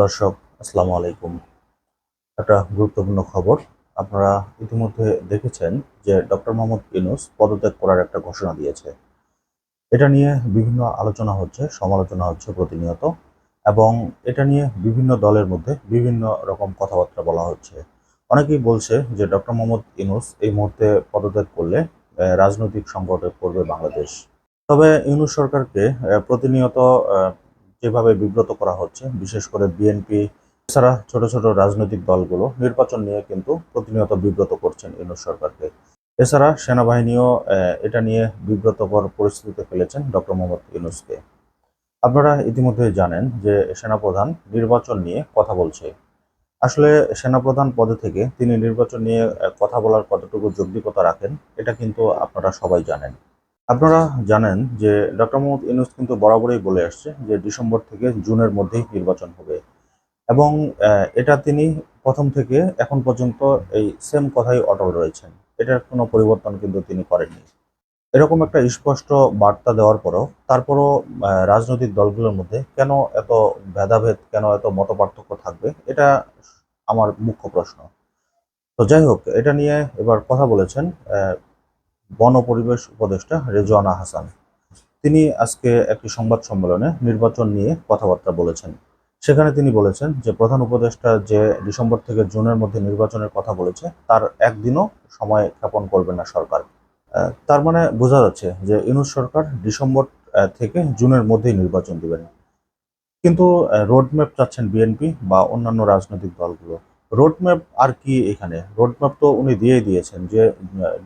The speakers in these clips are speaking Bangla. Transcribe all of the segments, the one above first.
দর্শক, আসসালামু আলাইকুম। একটা গুরুত্বপূর্ণ খবর, আপনারা ইতিমধ্যে দেখেছেন যে ডক্টর মোহাম্মদ ইউনুস পদত্যাগ করার একটা ঘোষণা দিয়েছে। এটা নিয়ে বিভিন্ন আলোচনা হচ্ছে, সমালোচনা হচ্ছে প্রতিনিয়ত এবং এটা নিয়ে বিভিন্ন দলের মধ্যে বিভিন্ন রকম কথাবার্তা বলা হচ্ছে। অনেকেই বলছে যে ডক্টর মোহাম্মদ ইউনুস এই মুহূর্তে পদত্যাগ করলে রাজনৈতিক সংকটে পড়বে বাংলাদেশ। তবে ইউনুস সরকারকে প্রতিনিয়ত যেভাবে বিব্রত করা হচ্ছে, বিশেষ করে বিএনপি এছাড়া ছোট ছোট রাজনৈতিক দলগুলো নির্বাচন নিয়ে কিন্তু প্রতিনিয়ত বিব্রত করছেন ইউনুস সরকারকে। এছাড়া সেনাবাহিনীও এটা নিয়ে বিব্রতকর পরিস্থিতিতে ফেলেছেন ডক্টর মোহাম্মদ ইউনুসকে। আপনারা ইতিমধ্যে জানেন যে সেনাপ্রধান নির্বাচন নিয়ে কথা বলছে। আসলে সেনাপ্রধান পদে থেকে তিনি নির্বাচন নিয়ে কথা বলার কতটুকু যোগ্যতা রাখেন, এটা কিন্তু আপনারা সবাই জানেন। আপনারা জানেন যে ডক্টর মোহাম্মদ ইউনুস কিন্তু বরাবরই বলে আসছে যে ডিসেম্বর থেকে জুনের মধ্যেই নির্বাচন হবে। এবং এটা তিনি প্রথম থেকে এখন পর্যন্ত এই সেম কথাই অটল রয়েছেন। এটার কোনো পরিবর্তন কিন্তু তিনি করেননি। এরকম একটা স্পষ্ট বার্তা দেওয়ার পরও, তারপরও রাজনৈতিক দলগুলোর মধ্যে কেন এত ভেদাভেদ, কেন এত মতপার্থক্য থাকবে, এটা আমার মুখ্য প্রশ্ন। তো যাই হোক, এটা নিয়ে এবার কথা বলেছেন বন পরিবেশ উপদেষ্টা রেজওয়ানা হাসান। তিনি আজকে একটি সংবাদ সম্মেলনে নির্বাচন নিয়ে কথাবার্তা বলেছেন। সেখানে তিনি বলেছেন যে, প্রধান উপদেষ্টা যে ডিসেম্বর থেকে জুনের মধ্যে নির্বাচনের কথা বলেছে, তার একদিনও সময় ক্ষেপণ করবে না সরকার। তার মানে বোঝা যাচ্ছে যে, ইউনুস সরকার ডিসেম্বর থেকে জুনের মধ্যেই নির্বাচন দিবেন। কিন্তু রোডম্যাপ চাচ্ছেন বিএনপি বা অন্যান্য রাজনৈতিক দলগুলো। রোডম্যাপ আর কি এখানে? রোডম্যাপ তো উনি দিয়ে দিয়েছেন যে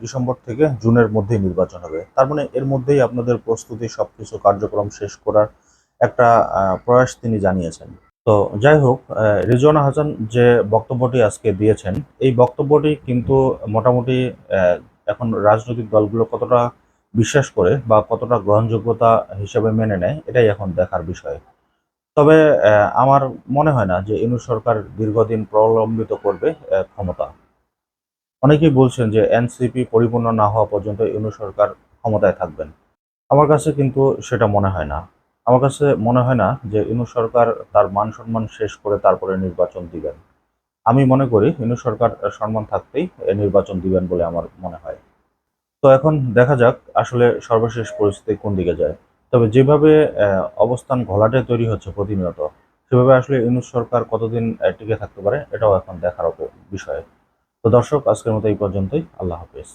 ডিসেম্বর থেকে জুনের মধ্যেই নির্বাচন হবে। তার মানে এর মধ্যেই আপনাদের প্রস্তুতি, সবকিছু, কার্যক্রম শেষ করার একটা প্রয়াস তিনি জানিয়েছেন। তো যাই হোক রিজওয়ানা হাসান যে বক্তব্যটি আজকে দিয়েছেন, এই বক্তব্যটি কিন্তু মোটামুটি এখন রাজনৈতিক দলগুলো কতটা বিশ্বাস করে বা কতটা গ্রহণযোগ্যতা হিসেবে মেনে নেয়, এটাই এখন দেখার বিষয়। তবে আমার মনে হয় না যে ইউনুস সরকার দীর্ঘদিন প্রলম্বিত করবে ক্ষমতা। অনেকেই বলছেন যে এনসিপি পরিপূর্ণ না হওয়া পর্যন্ত ইউনুস সরকার ক্ষমতায় থাকবেন। আমার কাছে কিন্তু সেটা মনে হয় না। আমার কাছে মনে হয় না যে ইনু সরকার তার মান সম্মান শেষ করে তারপরে নির্বাচন দিবেন। আমি মনে করি ইনু সরকার সম্মান থাকতেই নির্বাচন দিবেন বলে আমার মনে হয়। তো এখন দেখা যাক আসলে সর্বশেষ পরিস্থিতি কোন দিকে যায়। তবে যেভাবে অবস্থান ঘোলাটে তৈরি হচ্ছে প্রতিনিয়ত, সেভাবে আসলে ইউনুস সরকার কতদিন টিকে থাকতে পারে, এটাও এখন দেখার বিষয়। তো দর্শক, আজকের মতো এই পর্যন্তই। আল্লাহ হাফেজ।